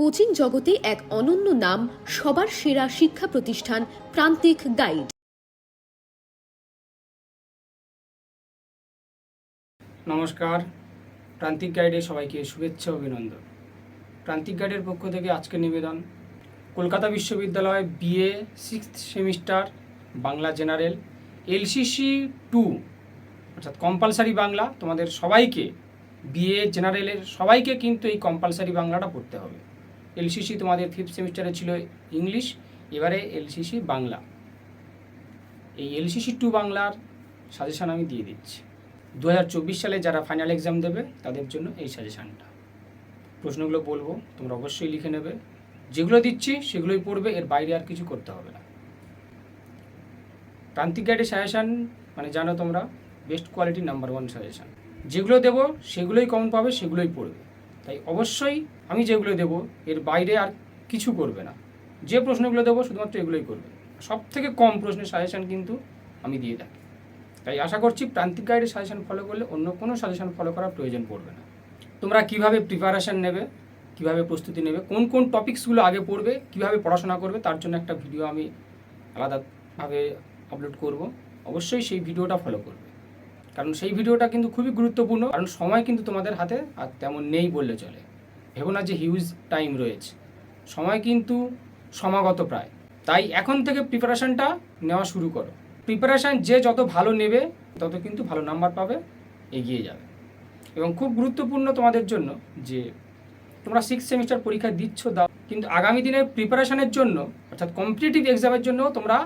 Coaching জগতে এক অনন্য নাম, সবার সেরা শিক্ষা প্রতিষ্ঠান প্রান্তিক গাইড। নমস্কার। প্রান্তিক গাইডে সবাইকে শুভেচ্ছা অভিনন্দন। প্রান্তিক গাইডের পক্ষ থেকে আজকের নিবেদন, কলকাতা বিশ্ববিদ্যালয় BA six semester Bangla general LCC two অর্থাৎ কম্পালসারি বাংলা। তোমাদের সবাইকে বিএ জেনারেলের সবাইকে কিন্তু এই কম্পালসারি বাংলাটা পড়তে হবে। এলসিসি তোমাদের ফিফথ সেমিস্টারে ছিল ইংলিশ এবারে এলসিসি বাংলা। এই এলসিসি টু বাংলার সাজেশন আমি দিয়ে দিচ্ছি। দু হাজার চব্বিশ সালে যারা ফাইনাল এক্সাম দেবে, তাদের জন্য এই সাজেশানটা প্রশ্নগুলো বলব, তোমরা অবশ্যই লিখে নেবে। যেগুলো দিচ্ছি, সেগুলোই পড়বে, এর বাইরে আর কিছু করতে হবে না। প্রান্তিক গাইডের সাজেশান মানে জানো তোমরা best quality number one suggestion যেগুলো দেবো, সেগুলোই কমন পাবে, সেগুলোই পড়বে। তাই অবশ্যই আমি যেগুলো দেবো, এর বাইরে আর কিছু করবে না। যে প্রশ্নগুলো দেবো, শুধুমাত্র এগুলোই করবে। সব থেকে কম প্রশ্নের সাজেশান কিন্তু আমি দিয়ে থাকি। তাই আশা করছি প্রান্তিক গাইডের সাজেশান ফলো করলে অন্য কোনো সাজেশন ফলো করার প্রয়োজন পড়বে না। তোমরা কীভাবে প্রিপারেশান নেবে, কীভাবে প্রস্তুতি নেবে, কোন কোন টপিকসগুলো আগে পড়বে, কীভাবে পড়াশোনা করবে, তার জন্য একটা ভিডিও আমি আলাদাভাবে আপলোড করব। অবশ্যই সেই ভিডিওটা ফলো করবে। কারণ সেই ভিডিওটা কিন্তু খুবই গুরুত্বপূর্ণ, কারণ সময় কিন্তু তোমাদের হাতে আর তেমন নেই বললে চলে। ভেবো না যে হিউজ টাইম রয়েছে। সময় কিন্তু সমাগত প্রায়। তাই এখন থেকে প্রিপারেশানটা নেওয়া শুরু করো। প্রিপারেশান যে যত ভালো নেবে, তত কিন্তু ভালো নাম্বার পাবে, এগিয়ে যাবে। এবং খুব গুরুত্বপূর্ণ তোমাদের জন্য যে তোমরা সিক্স সেমিস্টার পরীক্ষা দিচ্ছ, দাও, কিন্তু আগামী দিনের প্রিপারেশানের জন্য, অর্থাৎ কম্পিটিটিভ এক্সামের জন্য তোমরা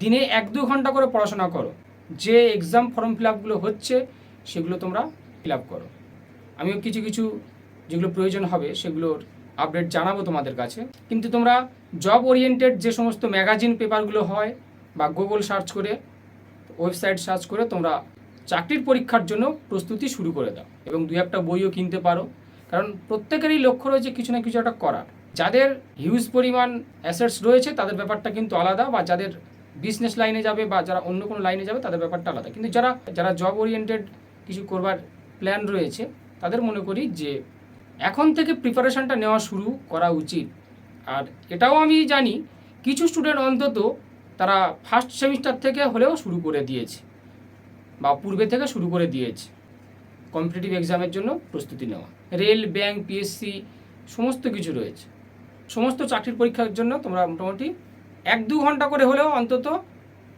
দিনে এক দু ঘণ্টা করে পড়াশোনা করো। যে এক্সাম ফর্ম ফিল আপগুলো হচ্ছে, সেগুলো তোমরা ফিল আপ করো। আমিও কিছু কিছু যেগুলো প্রয়োজন হবে, সেগুলোর আপডেট জানাব তোমাদের কাছে। কিন্তু তোমরা জব ওরিয়েন্টেড যে সমস্ত ম্যাগাজিন পেপারগুলো হয়, বা গুগল সার্চ করে ওয়েবসাইট সার্চ করে তোমরা চাকরির পরীক্ষার জন্য প্রস্তুতি শুরু করে দাও। এবং দু একটা বইও কিনতে পারো। কারণ প্রত্যেকেরই লক্ষ্য রয়েছে কিছু না কিছু একটা করার। যাদের হিউজ পরিমাণ অ্যাসেটস রয়েছে, তাদের ব্যাপারটা কিন্তু আলাদা, বা যাদের বিজনেস লাইনে যাবে বা যারা অন্য কোনো লাইনে যাবে, তাদের ব্যাপারটা আলাদা। কিন্তু যারা যারা জব ওরিয়েন্টেড কিছু করবার প্ল্যান রয়েছে, তাদের মনে করি যে এখন থেকে প্রিপারেশনটা নেওয়া শুরু করা উচিত। আর এটাও আমি জানি, কিছু স্টুডেন্ট অন্তত তারা ফার্স্ট সেমিস্টার থেকে হলেও শুরু করে দিয়েছে বা পূর্বে থেকে শুরু করে দিয়েছে কম্পিটিটিভ এক্সামের জন্য প্রস্তুতি নেওয়া। রেল ব্যাংক পিএসসি সমস্ত কিছু রয়েছে। সমস্ত চাকরির পরীক্ষার জন্য তোমরা মোটামুটি এক দু ঘণ্টা করে হলেও অন্তত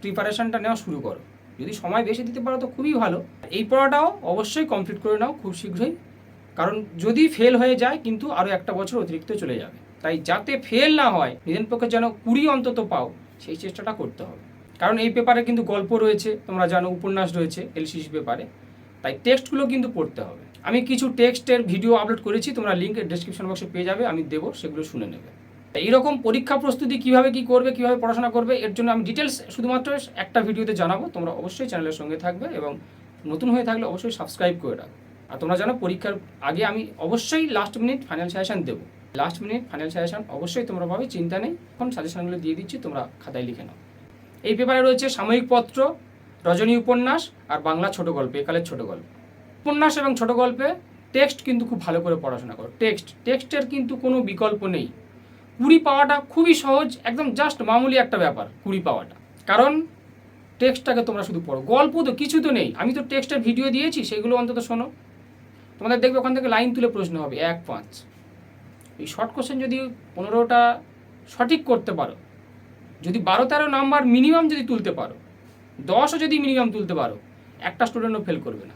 প্রিপারেশনটা নেওয়া শুরু করো। যদি সময় বেশি দিতে পারো তো খুবই ভালো। এই পড়াটাও অবশ্যই কমপ্লিট করে নাও খুব শীঘ্রই। কারণ যদি ফেল হয়ে যায় কিন্তু আরও একটা বছর অতিরিক্ত চলে যাবে। তাই যাতে ফেল না হয়, নিজের পক্ষে যেন কুড়ি অন্তত পাও, সেই চেষ্টাটা করতে হবে। কারণ এই পেপারে কিন্তু গল্প রয়েছে, তোমরা জানো, উপন্যাস রয়েছে এলসিসি পেপারে তাই টেক্সটগুলো কিন্তু পড়তে হবে। আমি কিছু টেক্সটের ভিডিও আপলোড করেছি, তোমরা লিঙ্ক ডেসক্রিপশন বক্সে পেয়ে যাবে, আমি দেবো, সেগুলো শুনে নেবে। এইরকম পরীক্ষা প্রস্তুতি কীভাবে কি করবে, কীভাবে পড়াশোনা করবে, এর জন্য আমি ডিটেলস শুধুমাত্র একটা ভিডিওতে জানাব। তোমরা অবশ্যই চ্যানেলের সঙ্গে থাকবে এবং নতুন হয়ে থাকলে অবশ্যই সাবস্ক্রাইব করে রাখবে। আর তোমরা জানো পরীক্ষার আগে আমি অবশ্যই লাস্ট মিনিট ফাইনাল সাজেশন দেবো। লাস্ট মিনিট ফাইনাল সাজেশন অবশ্যই তোমরা পাবে, চিন্তা নেই। এখন সাজেশনগুলো দিয়ে দিচ্ছি, তোমরা খাতায় লিখে নাও। এই পেপারে রয়েছে সাময়িক পত্র, রজনী উপন্যাস আর বাংলা ছোট গল্প, একালের ছোট গল্প। উপন্যাস এবং ছোট গল্পে টেক্সট কিন্তু খুব ভালো করে পড়াশোনা করো। টেক্সট টেক্সটের কিন্তু কোনো বিকল্প নেই। কুড়ি পাওয়াটা খুবই সহজ, একদম জাস্ট মামুলি একটা ব্যাপার, কুড়ি পাওয়াটা। কারণ টেক্সটটাকে তোমরা শুধু পড়ো। গল্প তো কিছু তো নেই। আমি তো টেক্সটের ভিডিও দিয়েছি, সেগুলো অন্তত শোনো। তোমাদের দেখবে ওখান থেকে লাইন তুলে প্রশ্ন হবে, এক, পাঁচ। এই শর্ট কোশ্চেন যদি পনেরোটা সঠিক করতে পারো, যদি বারো তেরো নাম্বার মিনিমাম যদি তুলতে পারো, দশও যদি মিনিমাম তুলতে পারো, একটা স্টুডেন্টও ফেল করবে না।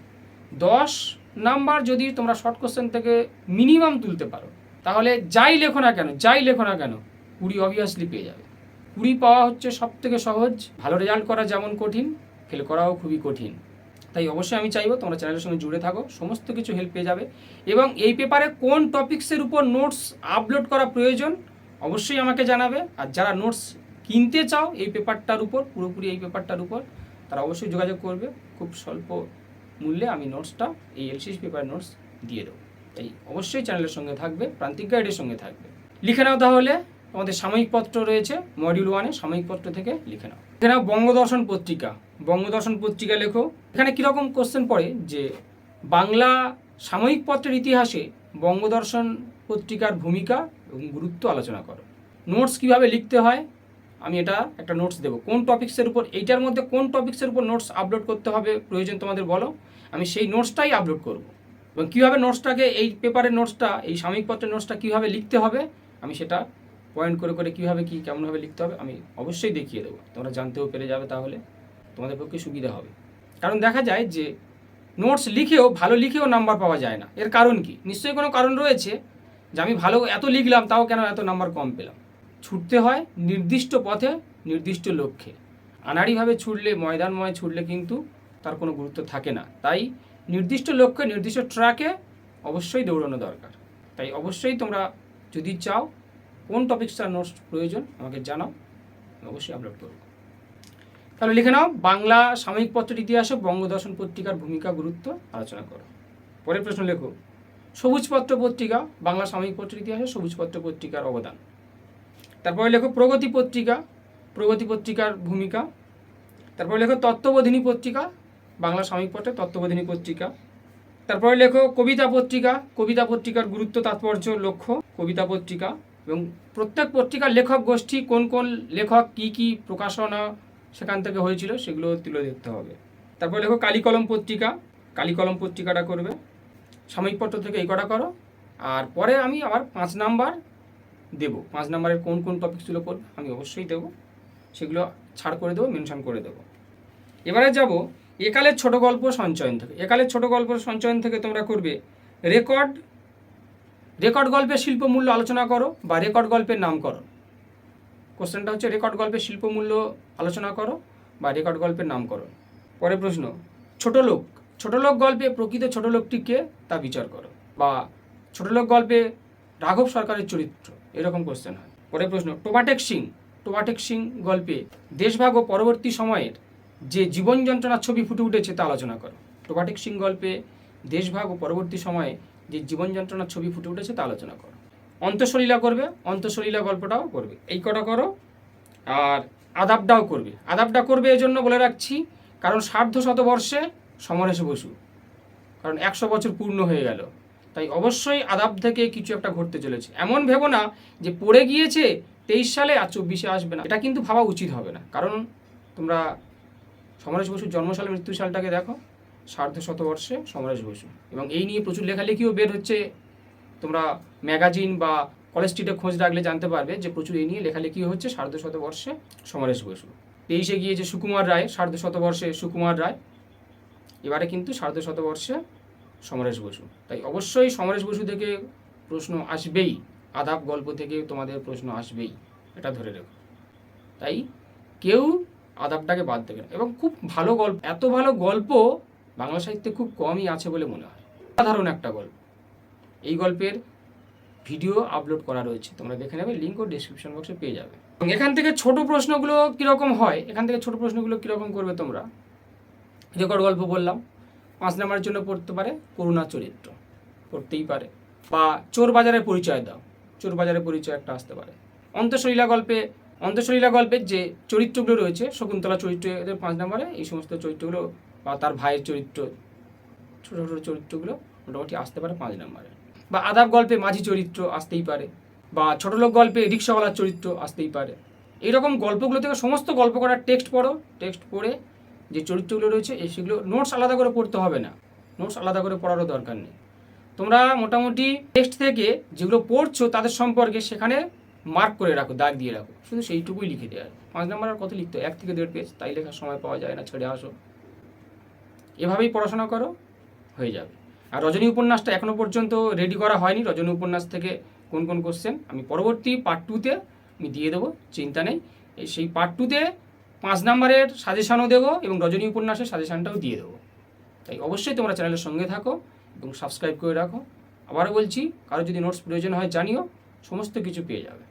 দশ নাম্বার যদি তোমরা শর্ট কোশ্চেন থেকে মিনিমাম তুলতে পারো তাহলে যাই লেখো না কেন, যাই লেখো না কেন, কুড়ি অবভিয়াসলি পেয়ে যাবে। কুড়ি পাওয়া হচ্ছে সব থেকে সহজ, ভালো রেজাল্ট করা যেমন কঠিন ফেল করাও খুবই কঠিন। তাই অবশ্যই আমি চাইব তোমরা চ্যানেলের সঙ্গে জুড়ে থাকো, সমস্ত কিছু হেল্প পেয়ে যাবে। এবং এই পেপারে কোন টপিক্সের উপর নোটস আপলোড করা প্রয়োজন, অবশ্যই আমাকে জানাবে। আর যারা নোটস কিনতে চাও, এই পেপারটার উপর, পুরোপুরি এই পেপারটার উপর, তারা অবশ্যই যোগাযোগ করবে। খুব স্বল্প মূল্যে আমি নোটসটা এই এলসিস পেপার নোটস দিয়ে দেবো। তাই অবশ্যই চ্যানেলের সঙ্গে থাকবে, প্রান্তিক গাইডের সঙ্গে থাকবে। লিখে নাও তাহলে আমাদের সাময়িক পত্র রয়েছে মডিউল ওয়ানে সাময়িক পত্র থেকে লিখে নাও। লিখে নাও বঙ্গদর্শন পত্রিকা। বঙ্গদর্শন পত্রিকা লেখো। এখানে কীরকম কোশ্চেন পড়ে? যে বাংলা সাময়িক পত্রের ইতিহাসে বঙ্গদর্শন পত্রিকার ভূমিকা এবং গুরুত্ব আলোচনা করো। নোটস কীভাবে লিখতে হয়? আমি এটা একটা নোটস দেবো। কোন টপিক্সের উপর, এইটার মধ্যে কোন টপিক্সের উপর নোটস আপলোড করতে হবে প্রয়োজন তোমাদের বলো। আমি সেই নোটসটাই আপলোড করব। এবং কীভাবে নোটসটাকে এই পেপারের নোটসটা এই সাময়িক পত্রের নোটসটা কীভাবে লিখতে হবে, আমি সেটা পয়েন্ট করে করে কীভাবে কী, কেমনভাবে লিখতে হবে, আমি অবশ্যই দেখিয়ে দেবো। তোমরা জানতেও পেরে যাবে তাহলে, তোমাদের পক্ষে সুবিধা হবে। কারণ দেখা যায় যে নোটস লিখেও, ভালো লিখেও নাম্বার পাওয়া যায় না। এর কারণ কি? নিশ্চয়ই কোনো কারণ রয়েছে যে, আমি ভালো এত লিখলাম, তাও কেন এত নাম্বার কম পেলাম? ছুটতে হয় নির্দিষ্ট পথে, নির্দিষ্ট লক্ষ্যে। আনাড়িভাবে ছুটলে, ময়দানময় ছুটলে কিন্তু তার কোনো গুরুত্ব থাকে না। তাই নির্দিষ্ট লক্ষ্যে, নির্দিষ্ট ট্র্যাকে অবশ্যই দৌড়ানো দরকার। তাই অবশ্যই তোমরা যদি চাও, কোন টপিকসটার নোটস প্রয়োজন আমাকে জানাও অবশ্যই আপলোড করব। তাহলে লিখে নাও, বাংলা সাময়িক পত্রের ইতিহাসে বঙ্গদর্শন পত্রিকার ভূমিকা, গুরুত্ব আলোচনা করো। পরের প্রশ্ন লেখো সবুজপত্র পত্রিকা, বাংলা সাময়িক পত্রের ইতিহাসে সবুজপত্র পত্রিকার অবদান। তারপরে লেখো, প্রগতি পত্রিকা, প্রগতি পত্রিকার ভূমিকা। তারপরে লেখো, তত্ত্ববোধিনী পত্রিকা বাংলা সাময়িক পত্রে তত্ত্ববোধিনী পত্রিকা। তারপরে লেখো কবিতা পত্রিকা। কবিতা পত্রিকার গুরুত্ব, তাৎপর্য, লক্ষ্য, কবিতা পত্রিকা এবং প্রত্যেক পত্রিকার লেখক গোষ্ঠী কোন কোন লেখক কি কি প্রকাশনা সেখান থেকে হয়েছিল সেগুলো তুলে দেখতে হবে। তারপর লেখো কালিকলম পত্রিকা। কালিকলম পত্রিকাটা করবে। সাময়িক পত্র থেকে এই কটা করো। আর পরে আমি আবার পাঁচ নাম্বার দেবো। পাঁচ নাম্বারের কোন কোন টপিকসগুলো পড়বে আমি অবশ্যই দেবো। সেগুলো ছাড় করে দেবো মেনশন করে দেবো। এবারে যাব একালের ছোট গল্প সঞ্চয়ন থেকে একালের ছোট গল্প সঞ্চয়ন থেকে তোমরা করবে রেকর্ড। রেকর্ড গল্পের শিল্পমূল্য আলোচনা করো বা রেকর্ড গল্পের নামকরণ কোশ্চেনটা হচ্ছে রেকর্ড গল্পের শিল্পমূল্য আলোচনা করো বা রেকর্ড গল্পের নামকরণ পরের প্রশ্ন, ছোট লোক ছোট লোক গল্পে প্রকৃত ছোট লোকটিকে তা বিচার করো বা ছোট লোক গল্পে রাঘব সরকারের চরিত্র, এরকম কোশ্চেন হয়। পরের প্রশ্ন, টোবাটেক সিং টোবাটেক সিং গল্পে দেশভাগ ও পরবর্তী সময়ের যে জীবন যন্ত্রণার ছবি ফুটে উঠেছে তা আলোচনা করো। টোবাটেক সিং গল্পে দেশভাগ ও পরবর্তী সময়ে যে জীবন যন্ত্রণার ছবি ফুটে উঠেছে তা আলোচনা করো। অন্তঃসলীলা করবে অন্তঃসলীলা গল্পটাও করবে। এই কটা করো আর আদাবটাও করবে। আদাবটা করবে এজন্য বলে রাখছি, কারণ সার্ধ শতবর্ষে সমরেশ বসু, কারণ একশো বছর পূর্ণ হয়ে গেল। তাই অবশ্যই আদাব থেকে কিছু একটা ঘটতে চলেছে। এমন ভেবো না যে পড়ে গিয়েছে, তেইশ সালে আর চব্বিশে আসবে না। এটা কিন্তু ভাবা উচিত হবে না। কারণ তোমরা সমরেশ বসুর জন্মসাল মৃত্যু সালটাকে দেখো সার্ধ শতবর্ষে সমরেশ বসু। এবং এই নিয়ে প্রচুর লেখালেখিও বের হচ্ছে। তোমরা ম্যাগাজিন বা কলেজ স্ট্রিটে খোঁজ রাখলে জানতে পারবে যে প্রচুর এই নিয়ে লেখালেখি হচ্ছে সার্ধ শতবর্ষে সমরেশ বসু। তেইশে গিয়েছে সুকুমার রায় সার্ধ শতবর্ষে সুকুমার রায়, এবারে কিন্তু সার্ধ শতবর্ষে সমরেশ বসু। তাই অবশ্যই সমরেশ বসু থেকে প্রশ্ন আসবেই। আদাব গল্প থেকে তোমাদের প্রশ্ন আসবেই। এটা ধরে রেখো। তাই কেউ আদাবটাকে বাদ দেবে এবং খুব ভালো গল্প, এত ভালো গল্প বাংলা সাহিত্যে খুব কমই আছে বলে মনে হয়। সাধারণ একটা গল্প। এই গল্পের ভিডিও আপলোড করা রয়েছে। তোমরা দেখে নেবে লিঙ্ক ও ডিসক্রিপশন বক্সে পেয়ে যাবে। এখান থেকে ছোট প্রশ্নগুলো কীরকম হয়, এখান থেকে ছোট প্রশ্নগুলো কীরকম করবে তোমরা? রেকর্ড গল্প বললাম। পাঁচ নাম্বারের জন্য পড়তে পারে করুণা চরিত্র। পড়তেই পারে। বা চোর বাজারের পরিচয় দাও। চোর বাজারের পরিচয় একটা আসতে পারে। অন্তঃসলীলা গল্পে অন্তঃসলীলা গল্পের যে চরিত্রগুলো রয়েছে, শকুন্তলা চরিত্র এদের পাঁচ নাম্বারে, এই সমস্ত চরিত্রগুলো বা তার ভাইয়ের চরিত্র, ছোটো ছোটো চরিত্রগুলো মোটামুটি আসতে পারে পাঁচ নাম্বারে। বা আদাব গল্পে মাঝি চরিত্র আসতেই পারে, বা ছোটলোক গল্পে রিক্সাওয়ালার চরিত্র আসতেই পারে। এইরকম গল্পগুলো থেকে সমস্ত গল্প করার টেক্সট পড়ো, টেক্সট পড়ে যে চরিত্রগুলো রয়েছে, এই সেগুলো নোটস আলাদা করে পড়তে হবে না। নোটস আলাদা করে পড়ারও দরকার নেই। তোমরা মোটামুটি টেক্সট থেকে যেগুলো পড়ছো তাদের সম্পর্কে সেখানে মার্ক করে রাখো, দাগ দিয়ে রাখো। শুধু সেইটুকুই লিখে দেওয়া পাঁচ নাম্বার আর কত লিখতে এক থেকে দেড় পেজ তাই লেখার সময় পাওয়া যায় না, ছেড়ে আসো। এভাবেই পড়াশোনা করো, হয়ে যাবে। আর রজনী উপন্যাসটা এখনও পর্যন্ত রেডি করা হয়নি। রজনী উপন্যাস থেকে কোন কোন কোশ্চেন আমি পরবর্তী পার্ট টুতে আমি দিয়ে দেবো, চিন্তা নেই। সেই পার্ট টুতে পাঁচ নাম্বারের সাজেশানও দেবো এবং রজনী উপন্যাসের সাজেশানটাও দিয়ে দেবো। তাই অবশ্যই তোমরা চ্যানেলের সঙ্গে থাকো এবং সাবস্ক্রাইব করে রাখো। আবারও বলছি, কারও যদি নোটস প্রয়োজন হয় জানিও, সমস্ত কিছু পেয়ে যাবে।